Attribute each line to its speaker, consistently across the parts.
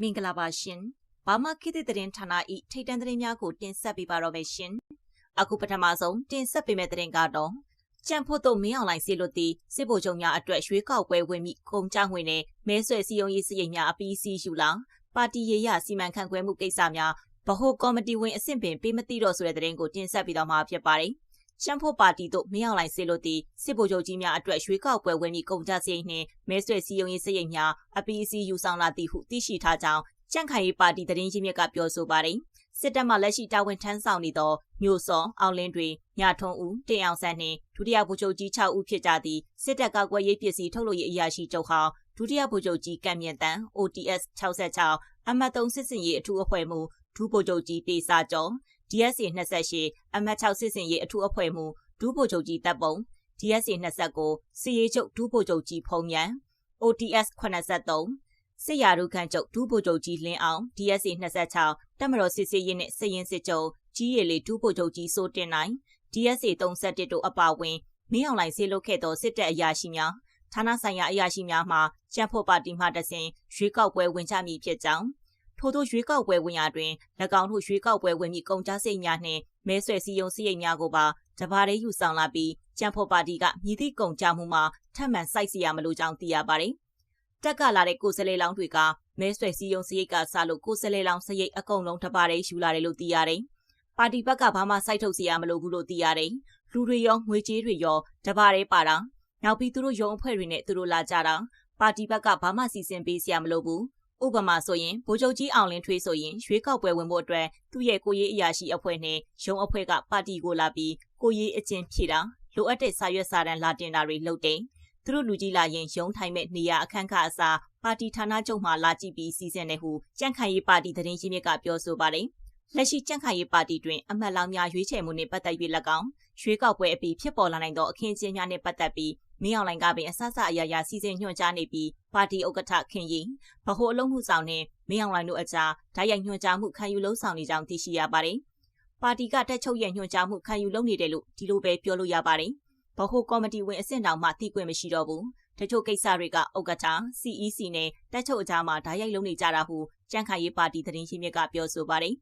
Speaker 1: မင်္ဂလာပါရှင်။ဘာမှခေတ်သစ်သတင်းဌာန၏ထိတ်တန့်သတင်းများကိုတင်ဆက်ပေးပါတော့မယ်ရှင်။အခုပထမဆုံးတင်ဆက်ပေးမယ့်သတင်းကတော့ကြံဖို့တို့မင်းအောင်လိုင်းစီလို့တီစစ်ဗိုလ်ချုပ်များအတွက်ရွေးကောက်ပွဲဝင်ပြီးကုန်ကြငွေနဲ့မဲဆွယ်စည်းရုံးရေးစရိတ်များအပီးစီးယူလာပါတီရေးရစီမံခန့်ခွဲမှုကိစ္စများဗဟိုကော်မတီဝင်အဆင့်ပင်ပေးမသိတော့ဆိုတဲ့သတင်းကိုတင်ဆက်ပြီးတော့မှာဖြစ်ပါတယ်။ ရှမ်းဖို့ပါတီတို့မင်းအောင်လိုင်းစေလို့တီစစ်ဗိုလ်ချုပ်ကြီးများအတွက်ရွေးကောက်ပွဲဝင်ပြီးကုန်ကြစရိတ်နှင့်မဲဆွယ်စည်းရုံးရေးစရိတ်များအပီးအစီးယူဆောင်လာသည်ဟုသိရှိထားကြောင်းကြန့်ခိုင်ရေးပါတီသတင်းရင်းမြစ်ကပြောဆိုပါတယ်။စစ်တပ်မှလက်ရှိတာဝန်ထမ်းဆောင်နေသောမြို့စောအောင်လင်းတွေညထုံးဦးတင်အောင်ဆန်းနှင့်ဒုတိယဗိုလ်ချုပ်ကြီး6ဦးဖြစ်ကြသည့်စစ်တပ်ကောက်ွယ်ရေးပစ္စည်းထုတ်လုပ်ရေးအရာရှိချုပ်ဟောင်းဒုတိယဗိုလ်ချုပ်ကြီးကံမြင့်တန်း OTS 66အမှတ်3စစ်စင်ရေးအထူးအဖွဲ့မှဒုဗိုလ်ချုပ်ကြီးပေစာကျော် DSA 28အမှတ်6စစ်စင်ရေးအထူးအဖွဲ့မှဒုဗိုလ်ချုပ်ကြီးတပ်ပုံ DSA 29စီရေးချုပ်ဒုဗိုလ်ချုပ်ကြီးဖုံမြန် OTS 83စစ်ရာရုခန့်ချုပ်ဒုဗိုလ်ချုပ်ကြီးလင်းအောင် DSA 26တပ်မတော်စစ်စေးရင်နဲ့စရင်စစ်ချုပ်ကြီးရည်လေးဒုဗိုလ်ချုပ်ကြီးစိုးတင်နိုင် DSA 31တို့အပါအဝင်မင်းအောင်လိုင်ဆေးလုပ်ခဲ့သောစစ်တပ်အရာရှိများဌာနဆိုင်ရာအရာရှိများမှကျန်းဖို့ပါတီမှတဆင်ရွေးကောက်ပွဲဝင်ကြမည်ဖြစ်ကြောင်း ထို့သောရွေးကောက်ပွဲဝင်ရာတွင်၎င်းတို့ရွေးကောက်ပွဲဝင်ပြီးကုန်ကြစိတ်များနှင့်မဲဆွယ်စည်းရုံးစည်းရိမ်များကိုပါတပါးတည်းယူဆောင်လာပြီးကျန်းဖို့ပါတီကမြည်သည့်ကုန်ကြမှုမှာထပ်မံစိုက်စီရမလို့ကြောင်းသိရပါတယ်။တက်ကလာတဲ့ကိုစလဲလောင်းတွေကမဲဆွယ်စည်းရုံးစရိတ်ကစလို့ကိုစလဲလောင်းစရိတ်အကုန်လုံးတပါးတည်းယူလာတယ်လို့သိရတယ်။ပါတီဘက်ကဘာမှစိုက်ထုတ်စီရမလို့ဘူးလို့သိရတယ်။လူတွေရောငွေကြေးတွေရောတပါးတည်းပါတာ။နောက်ပြီးသူတို့ရုံအဖွဲ့တွေနဲ့သူတို့လာကြတာ။ပါတီဘက်ကဘာမှစီစဉ်ပေးစရာမလိုဘူး။ ဥပမာဆိုရင်ဗိုလ်ချုပ်ကြီးအောင်လင်းထွေးဆိုရင်ရွေးကောက်ပွဲဝင်ဖို့အတွက်သူ့ရဲ့ကိုရေးအရာရှိအဖွဲ့နဲ့ရုံးအဖွဲ့ကပါတီကိုလာပြီးကိုရေးအကျဉ်းဖြည့်တာလိုအပ်တဲ့စာရွက်စာတမ်းလာတင်တာတွေလုပ်တယ်။သူတို့လူကြီးလာရင်ရုံးထိုင်မဲ့နေရာအခန့်ခအစားပါတီဌာနချုပ်မှလာကြည့်ပြီးစီစဉ်တယ်ဟုကြန့်ခိုင်ရေးပါတီသတင်းရင်းမြစ်ကပြောဆိုပါတယ်။လက်ရှိကြန့်ခိုင်ရေးပါတီတွင်အမတ်လောင်များရွေးချယ်မှုနှင့်ပတ်သက်၍၎င်းရွေးကောက်ပွဲအပြီးဖြစ်ပေါ်လာနိုင်သောအခင်းအကျင်းများနှင့်ပတ်သက်ပြီး မင်းအောင်လိုင်ကပင်အဆအဆအရာရာစီစဉ်ညွှန်ကြားနေပြီးပါတီဥက္ကဋ္ဌခင်ရင်ဗဟိုအလုံးမှုဆောင်နှင့်မင်းအောင်လိုင်တို့အကြားဓာတ်ရိုက်ညွှန်ကြားမှုခံယူလုံးဆောင်နေကြောင်းသိရှိရပါတယ်။ပါတီကတက်ချုပ်ရဲ့ညွှန်ကြားမှုခံယူလုပ်နေတယ်လို့ဒီလိုပဲပြောလို့ရပါတယ်။ဗဟိုကော်မတီဝင်အဆင့်တောင်မှသိခွင့်မရှိတော့ဘူးတချို့ကိစ္စတွေကဥက္ကဋ္ဌ CEC နဲ့တက်ချုပ်အကြားမှာဓာတ်ရိုက်လုံးနေကြတာဟုကြန့်ခိုင်ရေးပါတီသတင်းရင်းမြစ်ကပြောဆိုပါတယ်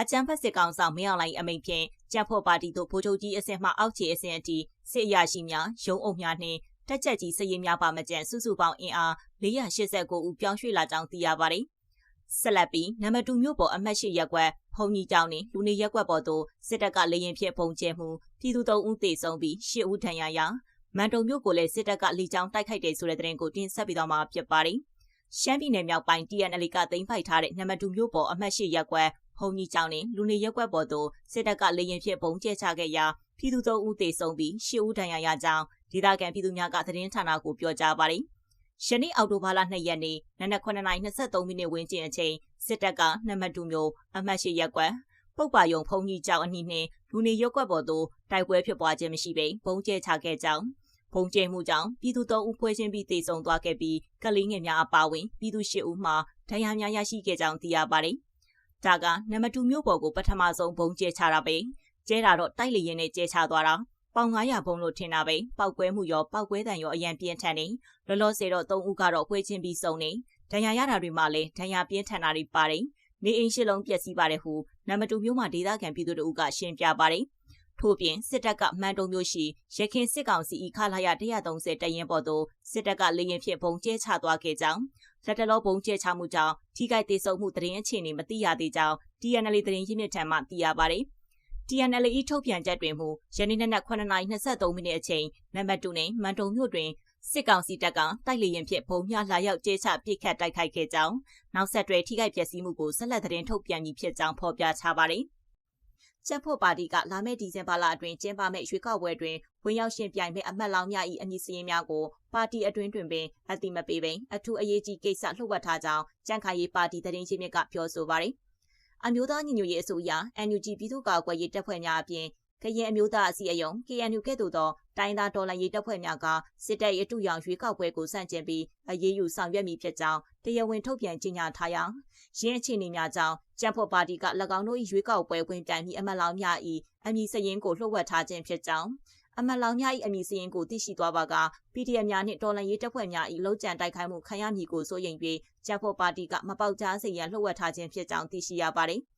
Speaker 1: အကြံဖက်စစ်ကောင်ဆောင်မင်းအောင်လိုင်းအမိန့်ဖြင့်ကြက်ဖို့ပါတီတို့ဗိုလ်ချုပ်ကြီးအဆင့်မှအောက်ခြေအဆင့်အထိစစ်အရာရှိများရုံးအုပ်များနှင့်တက်ချက်ကြီးစည်ရင်များပါမကြံစုစုပေါင်းအင်အား489ဦးပြောင်းရွှေ့လာကြောင်းသိရပါတယ်ဆက်လက်ပြီးနံပါတ်2မြို့ပေါ်အမှတ်၈ရပ်ကွက်ဖုန်ကြီးကျောင်းနှင့်လူနေရပ်ကွက်ပေါ်သို့စစ်တပ်ကလေရင်ဖြင့်ပုံကျဲမှုပြည်သူ၃ဦးသေဆုံးပြီး၈ဦးဒဏ်ရာရမန်တုံမြို့ကိုလည်းစစ်တပ်ကလေကြောင်းတိုက်ခိုက်တယ်ဆိုတဲ့သတင်းကိုတင်ဆက်ပြီးတော့မှာဖြစ်ပါတယ်။ရှမ်းပြည်နယ်မြောက်ပိုင်း TNL ကသိမ်းပိုက်ထားတဲ့နံပါတ်2မြို့ပေါ်အမှတ်၈ရပ်ကွက် ဖုန်ကြီးကျောင်းနှင့်လူနေရပ်ကွက်ပေါ်သို့စစ်တပ်ကလေရင်ဖြင့်ပုံကျဲချခဲ့ရာပြည်သူ၃ဦးသေဆုံးပြီး၈ဦးဒဏ်ရာရကြောင်းဒေသခံပြည်သူများကသတင်းဌာနကိုပြောကြားပါတယ်။ယနေ့အောက်တိုဘာလ2ရက်နေ့နနက်9:23မိနစ်ဝန်းကျင်အချိန်စစ်တပ်ကနံပါတ်2မျိုးအမှတ်ရှိရက်ကွက်ပုတ်ပါယုံဖုန်ကြီးကြောင်အနီးနှင့်လူနေရုပ်ကွက်ပေါ်သို့တိုက်ပွဲဖြစ်ပွားခြင်းမရှိဘဲဘုံကျဲချခဲ့ကြောင်းဘုံကျဲမှုကြောင့်ပြည်သူ၃ဦးဖွဲ့ချင်းပြီးတေဆုံသွားခဲ့ပြီးကလေးငယ်များအပါအဝင်ပြည်သူ၈ဦးမှဒဏ်ရာများရရှိခဲ့ကြောင်းသိရပါတယ်။ ဒါကနံပါတ်2မျိုးပေါ်ကိုပထမဆုံးဘုံကျဲချတာပဲ။ကျဲတာတော့တိုက်လေရင်နဲ့ကျဲချသွားတာပေါင်900ဘုံလို့ထင်တာပဲပောက်ကွဲမှုရောပောက်ကွဲတန်ရောအရန်ပြင်းထန်နေလောလောဆယ်တော့၃ဦးကတော့ခွေးချင်းပြီးစုံနေဒဏ်ရာရတာတွေမှလည်းဒဏ်ရာပြင်းထန်တာတွေပါတယ်နေအိမ်ရှိလုံးပျက်စီးပါတယ်ဟုနံပါတ်2မျိုးမှာဒေသခံပြည်သူတို့ကရှင်းပြပါတယ် ထို့ပြင်စစ်တပ်ကမန်တုံမျိုးရှိရခင်စစ်ကောင်စီဤခလာရ130တရင်ပေါ်သို့စစ်တပ်ကလေရင်ဖြင့်ဘုံကျဲချသွားခဲ့ကြောင်းလက်တလောဘုံကျဲချမှုကြောင့်ထိခိုက်ဒေဆုံးမှုတရင်အခြေအနေမသိရသေးကြောင်း TNL သတင်းရင်းမြစ်ထံမှသိရပါတယ်။ TNLE ထုတ်ပြန်ချက်တွင်မူယနေ့နနက်9:23မိနစ်အချိန်နံပါတ်2နဲ့မန်တုံမြို့တွင်စစ်ကောင်စီတပ်ကတိုက်လေရင်ဖြင့်ဘုံမြလာရောက်ကျဲချပစ်ခတ်တိုက်ခိုက်ခဲ့ကြောင်းနောက်ဆက်တွဲထိခိုက်ပျက်စီးမှုကိုဆက်လက်သတင်းထုတ်ပြန်ပြီးဖြစ်ကြောင်းဖော်ပြထားပါတယ်။ ချက်ဖို့ပါတီကလာမယ့်ဒီဇင်ဘာလအတွင်းကျင်းပမယ့်ရွေးကောက်ပွဲတွင်ဝင်ရောက်ရှင်ပြိုင်မဲ့အမတ်လောင်များ၏အမည်စရင်းများကိုပါတီအတွင်းတွင်ပင်အတိမပေးပင်အထူးအရေးကြီးကိစ္စလှုပ်ဝက်ထားကြောင်းကြံ့ခိုင်ရေးပါတီသတင်းချင်းမြစ်ကပြောဆိုပါတယ်။အမျိုးသားညီညွတ်ရေးအစိုးရ NUG ပြည်သူ့ကာကွယ်ရေးတပ်ဖွဲ့များအပြင် ကရင်အမျိုးသားအစည်းအရုံး KNU ကဲ့သို့သောတိုင်းသားတော်လှန်ရေးတပ်ဖွဲ့များကစစ်တပ်ရဲ့အတူရောင်ရွေးကောက်ပွဲကိုစန့်ကျင်ပြီးအရေးယူဆောင်ရွက်မိဖြစ်ကြောင်းတရားဝင်ထုတ်ပြန်ကြေညာထားရာရင်းအခြေအနေများကြောင့်ကြံဖို့ပါတီက၎င်းတို့၏ရွေးကောက်ပွဲဝင်ပြိုင်ပြီးအမတ်လောင်များ၏အမည်စရင်ကိုလှုပ်ဝက်ထားခြင်းဖြစ်ကြောင်းအမတ်လောင်များ၏အမည်စရင်ကိုသိရှိသွားပါက PDF များနှင့်တော်လှန်ရေးတပ်ဖွဲ့များ၏လုံခြံတိုက်ခိုက်မှုခံရမည်ကိုစိုးရိမ်ပြီးဂျက်ဖို့ပါတီကမပေါက်ကြားစေရန်လှုပ်ဝက်ထားခြင်းဖြစ်ကြောင်းသိရှိရပါတယ်။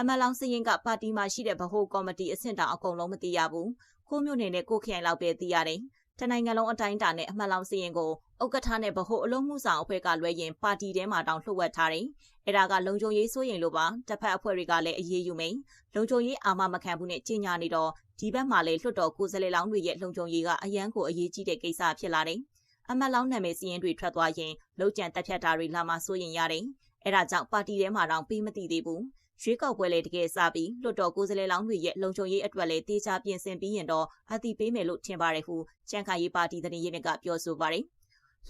Speaker 1: အမတ်လောင်စရင်ကပါတီမှာရှိတဲ့ဗဟိုကော်မတီအဆင့်တောင်အကုန်လုံးမသိရဘူး။ကိုမျိုးနေနဲ့ကိုခိုင်လောက်ပဲသိရတယ်။တနိုင်ငံလုံးအတိုင်းအတာနဲ့အမှတ်လောင်စရင်ကိုဥက္ကဋ္ဌနဲ့ဗဟိုအလုံးမှုဆောင်အဖွဲ့ကလွဲရင်ပါတီထဲမှာတောင်လှုပ်ဝက်ထားတယ်။အဲဒါကလုံခြုံရေးစိုးရင်လို့ပါတစ်ဖက်အဖွဲ့တွေကလည်းအရေးယူမိန်လုံခြုံရေးအာမမခံဘူးနဲ့ကြီးညာနေတော့ဒီဘက်မှာလည်းလွှတ်တော်ကိုယ်စားလှယ်လောင်းတွေရဲ့လုံခြုံရေးကအရန်ကိုအရေးကြီးတဲ့ကိစ္စဖြစ်လာတယ်။အမတ်လောင်းနာမည်စီးရင်တွေထွက်သွားရင်လုံခြံတက်ဖြတ်တာတွေလာမှစိုးရင်ရတယ်။အဲဒါကြောင့်ပါတီထဲမှာတောင်ပြီးမသိသေးဘူး။ ရွေးကောက်ပွဲလေတကယ်စပြီးလွှတ်တော်ကိုယ်စားလှယ်လောင်းတွေရဲ့လုံခြုံရေးအတွက်လည်းတေချာပြင်ဆင်ပြီးရင်တော့အတိပေးမယ်လို့ထင်ပါတယ်ဟုချန်ခိုင်ရေးပါတီတရင်ရင်းကပြောဆိုပါတယ်။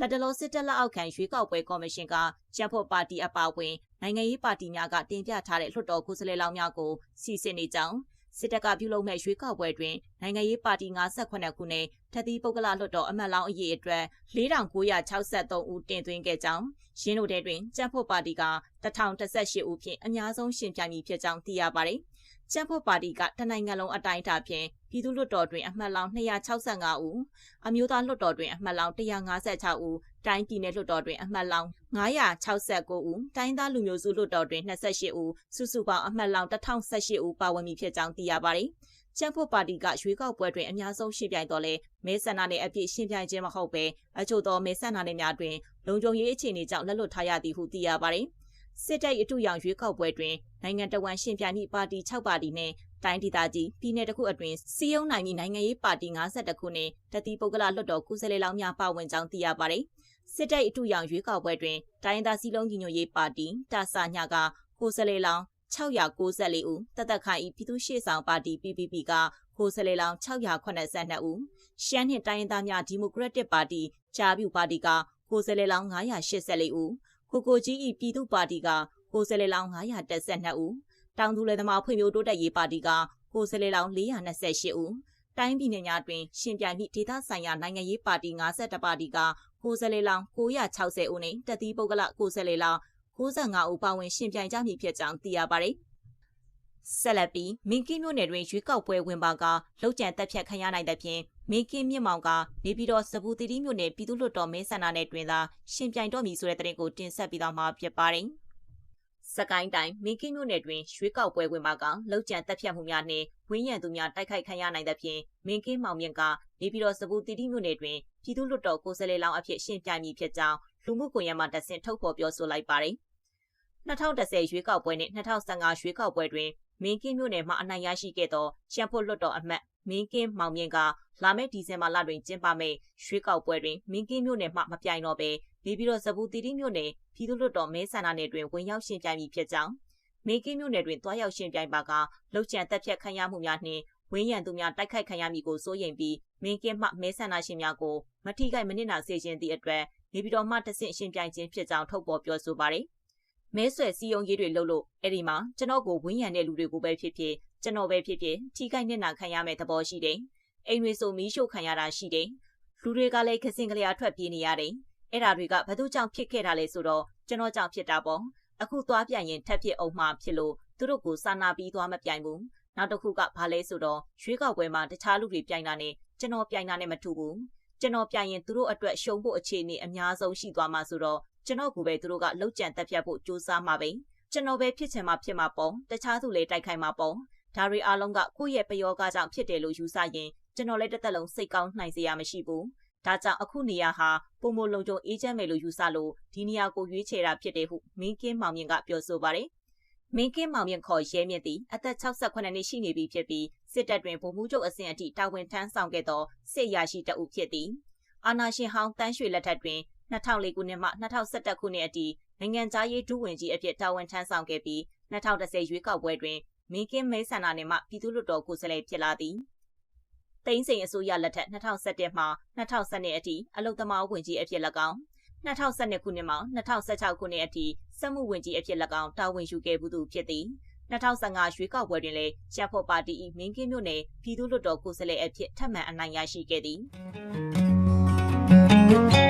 Speaker 1: လက်တလောစစ်တပ်လက်အောက်ခံရွေးကောက်ပွဲကော်မရှင်ကကျန်းဖို့ပါတီအပါအဝင်နိုင်ငံရေးပါတီများကတင်ပြထားတဲ့လွှတ်တော်ကိုယ်စားလှယ်လောင်းများကိုစီစစ်နေကြောင်း စစ်တပ်ကပြုလုပ်မဲ့ရွေးကောက်ပွဲတွင်နိုင်ငံရေးပါတီ58ခုနဲ့ထက်သီးပုဂ္ဂလလွှတ်တော်အမတ်လောင်းအရေးအတွက်4963ဦးတင်သွင်းခဲ့ကြောင်းရင်းတို့တဲတွင်ကြက်ဖို့ပါတီက1018ဦးဖြင့်အများဆုံးရှင်ပြိုင်မည်ဖြစ်ကြောင်းသိရပါတယ်။ကြက်ဖို့ပါတီကတနိုင်ငံလုံးအတိုင်းအတာဖြင့်ပြည်သူ့လွှတ်တော်တွင်အမှတ်လောင်း265ဦးအမျိုးသားလွှတ်တော်တွင်အမှတ်လောင်း156ဦး တိုင်းပြည်နယ်လွှတ်တော်တွင်အမှတ်လောင်း969ဦးတိုင်းသားလူမျိုးစုလွှတ်တော်တွင်28ဦးစုစုပေါင်းအမှတ်လောင်း1018ဦးပါဝင်မည်ဖြစ်ကြောင်းသိရပါတယ်။ကျန်းဖို့ပါတီကရွေးကောက်ပွဲတွင်အများဆုံးရှင်ပြိုင်တော်လဲမဲဆန္ဒနယ်အပြည့်ရှင်ပြိုင်ခြင်းမဟုတ်ပဲအချို့သောမဲဆန္ဒနယ်များတွင်လုံခြုံရေးအခြေအနေကြောင့်လက်လွတ်ထားရသည်ဟုသိရပါတယ်။စစ်တပ်အထူးရောင်ရွေးကောက်ပွဲတွင်နိုင်ငံတော်ဝန်ရှင်ပြိုင်မိပါတီ6ပါတီနှင့်တိုင်းဒေသကြီးပြည်내တစ်ခုအတွင်းစီယုံနိုင်မည့်နိုင်ငံရေးပါတီ52ခုနှင့်တတိပုဂ္ဂလလွှတ်တော်ကုစလေလောင်းများပါဝင်ကြောင်းသိရပါတယ်။ စစ်တပ်အထူးရောင်ရွေးကောက်ပွဲတွင်တိုင်းဒေသစီလုံးညီညွတ်ရေးပါတီတာဆာညကကိုစလေလောင်း694ဦးတသက်ခိုင်ဤပြည်သူ့ရှေ့ဆောင်ပါတီ PPP ကကိုစလေလောင်း682ဦးရှမ်းနှင့်တိုင်းရင်းသားများဒီမိုကရက်တစ်ပါတီဂျာပြူပါတီကကိုစလေလောင်း984ဦးကိုကိုကြီးဤပြည်သူ့ပါတီကကိုစလေလောင်း912ဦးတောင်သူလယ်သမားဖွံ့ဖြိုးတိုးတက်ရေးပါတီကကိုစလေလောင်း428ဦးတိုင်းပြည်နယ်များတွင်ရှင်ပြိုင်မိဒေသဆိုင်ရာနိုင်ငံရေးပါတီ52ပါတီက ကိုစလေလောင်း960ဦးနှင့်တတိပုဂ္ဂလကိုစလေလောင်း65ဦးပါဝင်ရှင်ပြိုင်ကြမည်ဖြစ်ကြောင်းသိရပါတယ်။ဆက်လက်ပြီးမင်းကင်းမြို့နယ်တွင်ရွေးကောက်ပွဲဝင်ပါကလောက်ကျန်တက်ဖြတ်ခံရနိုင်တဲ့ဖြင့်မင်းကင်းမြင့်မောင်ကနေပြည်တော်စပူတီတီမြို့နယ်ပြည်သူ့လွှတ်တော်မင်းဆန္ဒနယ်တွင်သာရှင်ပြိုင်တော့မည်ဆိုတဲ့သတင်းကိုတင်ဆက်ပြီးတော့မှာဖြစ်ပါတယ်။စကိုင်းတိုင်းမင်းကင်းမြို့နယ်တွင်ရွေးကောက်ပွဲဝင်ပါကလောက်ကျန်တက်ဖြတ်မှုများနှင့်ဝင်းရံသူများတိုက်ခိုက်ခံရနိုင်သဖြင့်မင်းကင်းမောင်မြင့်က နေပြည်တော်စပူတီတီမြို့နယ်တွင်ပြည်သူ့လွှတ်တော်ကိုယ်စားလှယ်လောင်းအဖြစ်ရှင်းပြမည်ဖြစ်ကြောင်းလူမှုကွန်ရက်မှတဆင့်ထုတ်ဖော်ပြောဆိုလိုက်ပါတယ်။2010ရွေးကောက်ပွဲနှင့်2015ရွေးကောက်ပွဲတွင်မင်းကင်းမြို့နယ်မှအနိုင်ရရှိခဲ့သောရှမ်းဖို့လွှတ်တော်အမတ်မင်းကင်းမောင်မြင့်ကလာမယ့်ဒီဇင်ဘာလတွင်ကျင်းပမယ့်ရွေးကောက်ပွဲတွင်မင်းကင်းမြို့နယ်မှမပြိုင်တော့ဘဲနေပြည်တော်စပူတီတီမြို့နယ်ပြည်သူ့လွှတ်တော်မဲဆန္ဒနယ်တွင်ဝင်ရောက်ရှင်ပြိုင်မည်ဖြစ်ကြောင်းမင်းကင်းမြို့နယ်တွင်တွားရောက်ရှင်ပြိုင်ပါကလှုပ်ချံတက်ဖြတ်ခံရမှုများနှင့် ဝင်းရံသူများတိုက်ခိုက်ခံရမည်ကိုစိုးရိမ်ပြီးမင်းကင်းမှမဲဆန္ဒရှင်များကိုမထိခိုက်မနစ်နာစေခြင်းသည့်အတွက်နေပြည်တော်မှတဆင့်ရှင်ပြိုင်ခြင်းဖြစ်ကြောင်းထုတ်ပေါ်ပြောဆိုပါရယ်မဲဆွယ်စီယုံရေးတွေလုပ်လို့အဲ့ဒီမှာကျွန်တော်ကိုဝင်းရံတဲ့လူတွေကိုပဲဖြစ်ဖြစ်ကျွန်တော်ပဲဖြစ်ဖြစ်ထိခိုက်နစ်နာခံရမယ့်သဘောရှိတယ်။အိမ်တွေဆိုမီးရှို့ခံရတာရှိတယ်။လူတွေကလည်းခစင်ကလေးအထွက်ပြေးနေရတယ်။အဲ့ဒါတွေကဘသူကြောင့်ဖြစ်ခဲ့တာလဲဆိုတော့ကျွန်တော်ကြောင့်ဖြစ်တာပေါ့။အခုသွားပြန်ရင်ထပ်ဖြစ်အောင်မှဖြစ်လို့သူတို့ကိုစာနာပြီးသွားမပြိုင်ဘူး။ နောက်တစ်ခုကဘာလဲဆိုတော့ရွေးကောက်ပွဲမှာတခြားလူတွေပြိုင်တာနဲ့ကျွန်တော်ပြိုင်တာနဲ့မတူဘူး။ကျွန်တော်ပြိုင်ရင်သူတို့အတွက်ရှုံဖို့အခြေအနေအများဆုံးရှိသွားမှာဆိုတော့ကျွန်တော်ကပဲသူတို့ကလှုပ်ကြံတက်ဖြတ်ဖို့စူးစမ်းမှာပဲကျွန်တော်ပဲဖြစ်ချင်မှဖြစ်မှာပေါ့တခြားသူလည်းတိုက်ခိုက်မှာပေါ့ဒါတွေအားလုံးကကိုယ့်ရဲ့ပယောဂကြောင့်ဖြစ်တယ်လို့ယူဆရင်ကျွန်တော်လည်းတစ်သက်လုံးစိတ်ကောင်းနိုင်စရာမရှိဘူးဒါကြောင့်အခုနေရာဟာပုံမလုံခြုံအေးချမ်းမယ်လို့ယူဆလို့ဒီနေရာကိုရွေးချယ်တာဖြစ်တယ်ဟုမင်းကင်းမောင်မြင့်ကပြောဆိုပါတယ် မင်းကင်းမောင်မြင့်ခေါ်ရဲမြင့်သည်အသက်68နှစ်ရှိနေပြီဖြစ်ပြီးစစ်တပ်တွင်ဗိုလ်မှူးချုပ်အဆင့်အထိတာဝန်ထမ်းဆောင်ခဲ့သောစစ်ရာရှိတအုပ်ဖြစ်သည်အာနာရှင်ဟောင်းတန်းရွှေလက်ထက်တွင်2004ခုနှစ်မှ2011ခုနှစ်အထိနိုင်ငံသားရေးဒုဝန်ကြီးအဖြစ်တာဝန်ထမ်းဆောင်ခဲ့ပြီး2010ရွေးကောက်ပွဲတွင်မင်းကင်းမဲဆန္ဒနယ်မှပြည်သူ့လွှတ်တော်ကိုယ်စားလှယ်ဖြစ်လာသည်။တိန်းစိန်အစိုးရလက်ထက်2017မှ2012အထိအလုသမားဝန်ကြီးအဖြစ်၎င်း 2012ခုနှစ်မှ2016ခုနှစ်အထိစက်မှုဝန်ကြီးအဖြစ်၎င်းတာဝန်ယူခဲ့မှုသူဖြစ်သည်2015ရွေးကောက်ပွဲတွင်လည်းရှက်ဖို့ပါတီ၏မင်းကင်းမြို့နယ်ပြည်သူ့လွှတ်တော်ကိုယ်စားလှယ်အဖြစ်ထပ်မံအနိုင်ရရှိခဲ့သည်။